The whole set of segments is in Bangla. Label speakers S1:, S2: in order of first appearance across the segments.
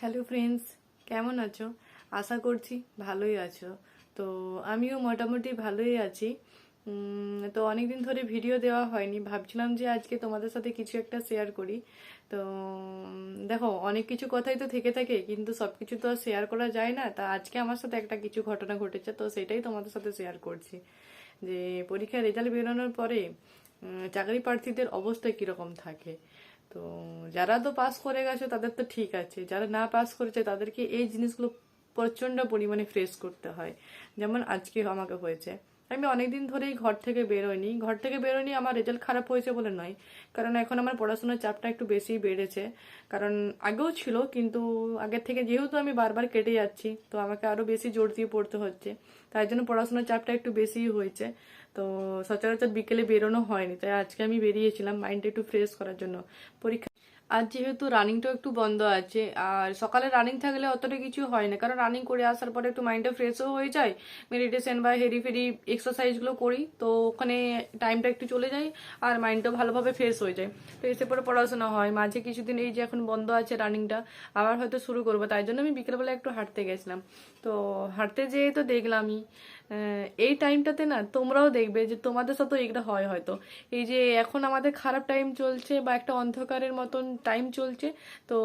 S1: হ্যালো ফ্রেন্ডস কেমন আছো? আশা করছি ভালোই আছো। তো আমিও মোটামুটি ভালোই আছি। তো অনেকদিন ধরে ভিডিও দেওয়া হয়নি। ভাবছিলাম যে আজকে তোমাদের সাথে কিছু একটা শেয়ার করি। তো দেখো, অনেক কিছু কথাই তো থেকে থাকে, কিন্তু সব কিছু তো শেয়ার করা যায় না। তা আজকে আমার সাথে একটা কিছু ঘটনা ঘটেছে, তো সেটাই তোমাদের সাথে শেয়ার করছি। যে, পরীক্ষার রেজাল্ট বেরোনোর পরে চাকরি প্রার্থীদের অবস্থা কীরকম থাকে? তো যারা তো পাস করে গেছে, তাদের তো ঠিক আছে। যারা না পাস করেছে, তাদেরকে এই জিনিসগুলো প্রচণ্ড পরিমাণে ফ্রেশ করতে হয়। যেমন আজকে আমাকে হয়েছে। আমি অনেকদিন ধরেই ঘর থেকে বেরোয়নি ঘর থেকে বেরোয়নি আমার রেজাল্ট খারাপ হয়েছে বলে নয়। কারণ এখন আমার পড়াশোনার চাপটা একটু বেশি বেড়েছে। কারণ আগেও ছিল, কিন্তু আগের থেকে যেহেতু আমি বারবার কেটে যাচ্ছি, তো আমাকে আরও বেশি জোর দিয়ে পড়তে হচ্ছে। তাই জন্য পড়াশোনার চাপটা একটু বেশিই হয়েছে। তো সচরাচর বিকেলে বেরোনো হয়নি, তাই আজকে আমি বেরিয়েছিলাম মাইন্ডটা একটু ফ্রেশ করার জন্য। পরীক্ষা আজ যেহেতু রানিংটাও একটু বন্ধ আছে, আর সকালে রানিং থাকলে অতটা কিছু হয় না। কারণ রানিং করে আসার পরে একটু মাইন্ডটা ফ্রেশও হয়ে যায়। মেডিটেশন বা হেরি ফেরি এক্সারসাইজগুলো করি, তো ওখানে টাইমটা একটু চলে যায় আর মাইন্ডটাও ভালোভাবে ফ্রেশ হয়ে যায়। তো এসে পরে পড়াশোনা হয়। মাঝে কিছুদিন এই যে এখন বন্ধ আছে রানিংটা আবার হয়তো শুরু করব। তাই জন্য আমি বিকেলবেলা একটু হাঁটতে গেছিলাম। তো হাঁটতে যেয়ে তো দেখলামই এই টাইমটাতে না তোমরাও দেখবে যে তোমাদের সাথেও এইটা হয় হয়তো। এই যে এখন আমাদের খারাপ টাইম চলছে বা একটা অন্ধকারের মতন টাইম চলছে, তো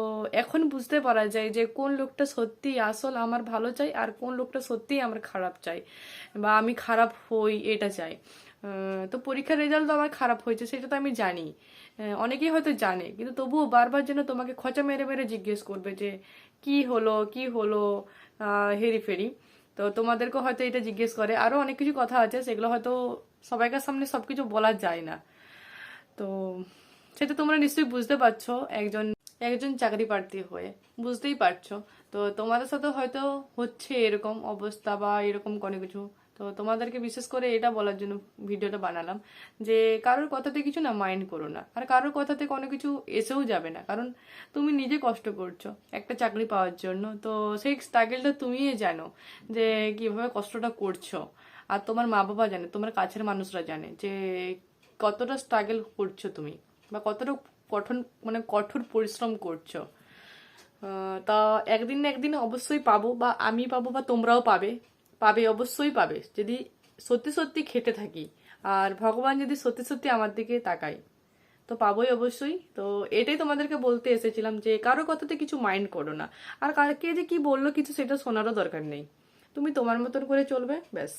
S1: এখন বুঝতে পারা যায় যে কোন লোকটা সত্যি আসল আমার ভালো চাই আর কোন লোকটা সত্যিই আমার খারাপ চাই বা আমি খারাপ হই এটা চাই। তো পরীক্ষার রেজাল্ট তো আমার খারাপ হয়েছে, সেটা তো আমি জানি। অনেকেই হয়তো জানে, কিন্তু তবুও বারবার যেন তোমাকে খচা মেরে মেরে জিজ্ঞেস করবে যে, কি হলো? কি হলো? হেরি ফেরি। তো তোমাদেরকে হয়তো এটা জিজ্ঞেস করে। আরও অনেক কিছু কথা আছে, সেগুলো হয়তো সবাইকার সামনে সবকিছু বলা যায় না। তো সেটা তোমরা নিশ্চয়ই বুঝতে পারছ, একজন একজন চাকরি প্রার্থী হয়ে। বুঝতেই পারছ। তো তোমাদের সাথে হয়তো হচ্ছে এরকম অবস্থা বা এরকম কোনো কিছু। তো তোমাদেরকে বিশেষ করে এটা বলার জন্য ভিডিওটা বানালাম যে কারোর কথাতে কিছু না মাইন্ড করো না। আর কারোর কথাতে কোনো কিছু এসেও যাবে না। কারণ তুমি নিজে কষ্ট করছ, একটা চাকরি পাওয়ার জন্য। তো সেই স্ট্রাগলটা তুমিই জানো যে কীভাবে কষ্টটা করছ। আর তোমার মা বাবা জানে, তোমার কাছের মানুষরা জানে যে কতটা স্ট্রাগল করছ তুমি বা কতটা কঠোর মানে কঠোর পরিশ্রম করছ। তা একদিন না একদিন অবশ্যই পাবো বা আমি পাবো বা তোমরাও পাবে। পাবে, অবশ্যই পাবে। যদি সত্যি সত্যি খেটে থাকি, আর ভগবান যদি সত্যি সত্যি আমার দিকে তাকাই তো পাবোই অবশ্যই। তো এটাই তোমাদেরকে বলতে এসেছিলাম যে, কারও কথাতে কিছু মাইন্ড করো না। আর কারকে যে কি বলল কিছু সেটা শোনারও দরকার নেই। তুমি তোমার মতন করে চলবে, ব্যাস।